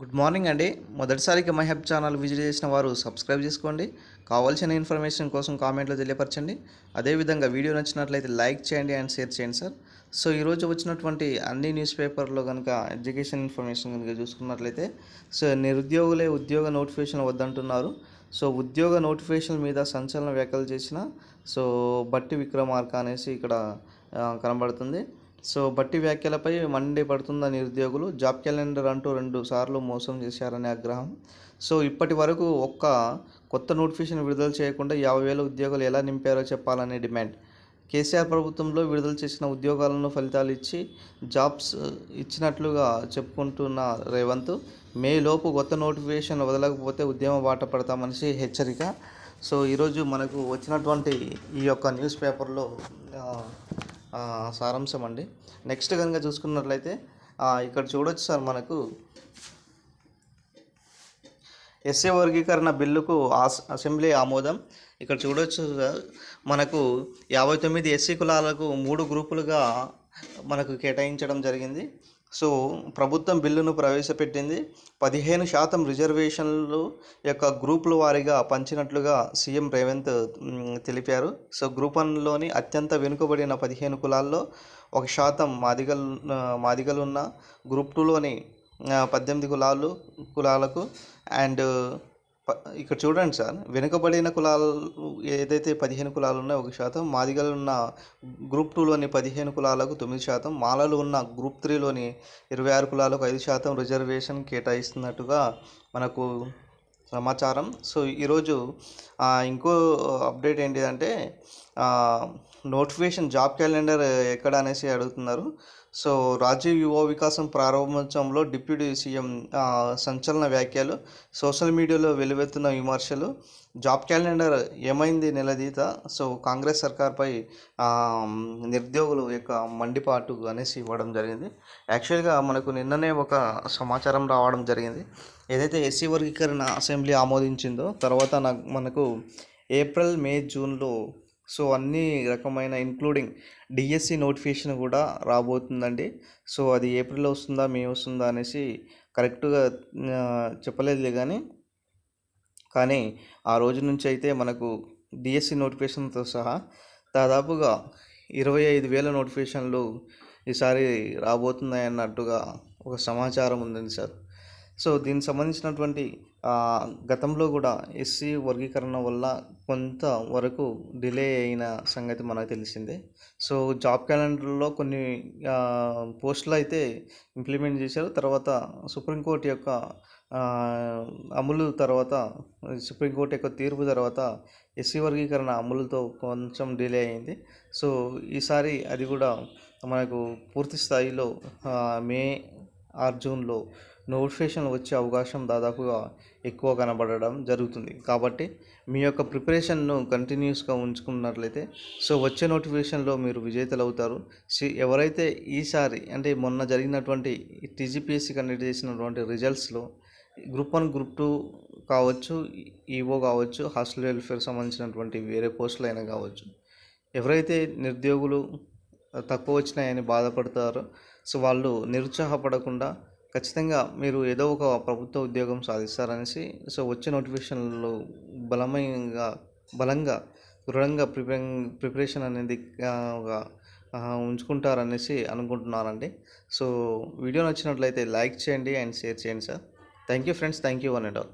Good morning అండి. మొదటిసారిగా my help channel visit చేసిన వారు సబ్స్క్రైబ్ చేసుకోండి. కావాల్సిన ఇన్ఫర్మేషన్ కోసం కామెంట్లో తెలియపరచండి. అదేవిధంగా వీడియో నచ్చినట్లయితే లైక్ చేయండి అండ్ షేర్ చేయండి సార్. సో ఈరోజు వచ్చినటువంటి అన్ని న్యూస్ పేపర్లో కనుక ఎడ్యుకేషన్ ఇన్ఫర్మేషన్ కనుక చూసుకున్నట్లయితే సో నిరుద్యోగులే ఉద్యోగ నోటిఫికేషన్ వద్దంటున్నారు. సో ఉద్యోగ నోటిఫికేషన్ మీద సంచలన వ్యాఖ్యలు చేసిన సో బట్టి విక్రమార్క అనేసి ఇక్కడ కనబడుతుంది. సో బట్టి వ్యాఖ్యలపై మండి పడుతున్న నిరుద్యోగులు జాబ్ క్యాలెండర్ అంటూ రెండు సార్లు మోసం చేశారనే ఆగ్రహం. సో ఇప్పటి వరకు ఒక్క కొత్త నోటిఫికేషన్ విడుదల చేయకుండా యాభై వేల ఉద్యోగాలు ఎలా నింపారో చెప్పాలనే డిమాండ్. కేసీఆర్ ప్రభుత్వంలో విడుదల చేసిన ఉద్యోగాలను ఫలితాలు ఇచ్చి జాబ్స్ ఇచ్చినట్లుగా చెప్పుకుంటున్న రేవంత్ మే లోపు కొత్త నోటిఫికేషన్ వదలకపోతే ఉద్యమ బాట పడతామనేసి హెచ్చరిక. సో ఈరోజు మనకు వచ్చినటువంటి ఈ యొక్క న్యూస్ పేపర్లో సారాంశం అండి నెక్స్ట్ కనుక చూసుకున్నట్లయితే ఇక్కడ చూడొచ్చు సార్ మనకు. ఎస్ఏ వర్గీకరణ బిల్లుకు అసెంబ్లీ ఆమోదం. ఇక్కడ చూడొచ్చు సార్, మనకు యాభై తొమ్మిది ఎస్సీ కులాలకు మూడు గ్రూపులుగా మనకు కేటాయించడం జరిగింది. సో ప్రభుత్వం బిల్లును ప్రవేశపెట్టింది. పదిహేను శాతం రిజర్వేషన్లు యొక్క గ్రూపుల వారీగా పంచినట్లుగా సీఎం రేవంత్ తెలిపారు. సో గ్రూప్ వన్లోని అత్యంత వెనుకబడిన పదిహేను కులాల్లో ఒక శాతం మాదిగలు మాదిగలున్న గ్రూప్ టూలోని పద్దెనిమిది కులాలు కులాలకు అండ్ ఇక్కడ చూడండి సార్ వెనుకబడిన కులాలు ఏదైతే పదిహేను కులాలు ఉన్నాయో ఒక శాతం మాదిగలు ఉన్న గ్రూప్ టూలోని పదిహేను కులాలకు తొమ్మిది శాతం మాలలు ఉన్న గ్రూప్ త్రీలోని ఇరవై ఆరు కులాలకు ఐదు శాతం రిజర్వేషన్ కేటాయిస్తున్నట్టుగా మనకు సమాచారం. సో ఈరోజు ఇంకో అప్డేట్ ఏంటిదంటే నోటిఫికేషన్ జాబ్ క్యాలెండర్ ఎక్కడ అనేసి అడుగుతున్నారు. సో రాజీవ్ యువ వికాసం ప్రారంభోత్సవంలో డిప్యూటీ సీఎం సంచలన వ్యాఖ్యలు సోషల్ మీడియాలో వెలువెత్తున్న విమర్శలు జాబ్ క్యాలెండర్ ఏమైంది నిలదీత? సో కాంగ్రెస్ సర్కార్పై నిరుద్యోగులు యొక్క మండిపాటు అనేసి ఇవ్వడం జరిగింది. యాక్చువల్గా మనకు నిన్ననే ఒక సమాచారం రావడం జరిగింది. ఏదైతే ఎస్సీ వర్గీకరణ అసెంబ్లీ ఆమోదించిందో తర్వాత నాకు మనకు ఏప్రిల్ మే జూన్లో సో అన్ని రకమైన ఇంక్లూడింగ్ డిఎస్సి నోటిఫికేషన్ కూడా రాబోతుందండి. సో అది ఏప్రిల్లో వస్తుందా మే వస్తుందా అనేసి కరెక్ట్గా చెప్పలేదులే కానీ కానీ ఆ రోజు నుంచి అయితే మనకు డిఎస్సి నోటిఫికేషన్తో సహా దాదాపుగా ఇరవై ఐదు వేల నోటిఫికేషన్లు ఈసారి రాబోతున్నాయి అన్నట్టుగా ఒక సమాచారం ఉందండి సార్. సో దీనికి సంబంధించినటువంటి గతంలో కూడా ఎస్సీ వర్గీకరణ వల్ల కొంత వరకు డిలే అయిన సంగతి మనకు తెలిసిందే. సో జాబ్ క్యాలెండర్లో కొన్ని పోస్టులు అయితే ఇంప్లిమెంట్ చేశారు. తర్వాత సుప్రీంకోర్టు యొక్క అమలు తర్వాత సుప్రీంకోర్టు యొక్క తీర్పు తర్వాత ఎస్సీ వర్గీకరణ అమలుతో కొంచెం డిలే అయింది. సో ఈసారి అది కూడా మనకు పూర్తి స్థాయిలో మే ఆర్ జూన్లో నోటిఫికేషన్ వచ్చే అవకాశం దాదాపుగా ఎక్కువ కనబడడం జరుగుతుంది. కాబట్టి మీ యొక్క ప్రిపరేషన్ను కంటిన్యూస్గా ఉంచుకున్నట్లయితే సో వచ్చే నోటిఫికేషన్లో మీరు విజేతలు అవుతారు ఎవరైతే ఈసారి అంటే మొన్న జరిగినటువంటి టీజీపీఎస్సీ కండక్ట్ చేసినటువంటి రిజల్ట్స్లో గ్రూప్ వన్ గ్రూప్ టూ కావచ్చు ఈవో కావచ్చు హాస్టల్ వెల్ఫేర్ సంబంధించినటువంటి వేరే పోస్టులు అయినా కావచ్చు ఎవరైతే నిరుద్యోగులు తక్కువ వచ్చినాయని బాధపడతారో సో వాళ్ళు నిరుత్సాహపడకుండా ఖచ్చితంగా మీరు ఏదో ఒక ప్రభుత్వ ఉద్యోగం సాధిస్తారనేసి సో వచ్చే నోటిఫికేషన్లో బలమైనగా బలంగా దృఢంగా ప్రిపే ప్రిపరేషన్ అనేది ఒక, ఉంచుకుంటారనేసి అనుకుంటున్నానండి. సో వీడియో నచ్చినట్లయితే లైక్ చేయండి అండ్ షేర్ చేయండి sir. Thank you friends. Thank you one and all.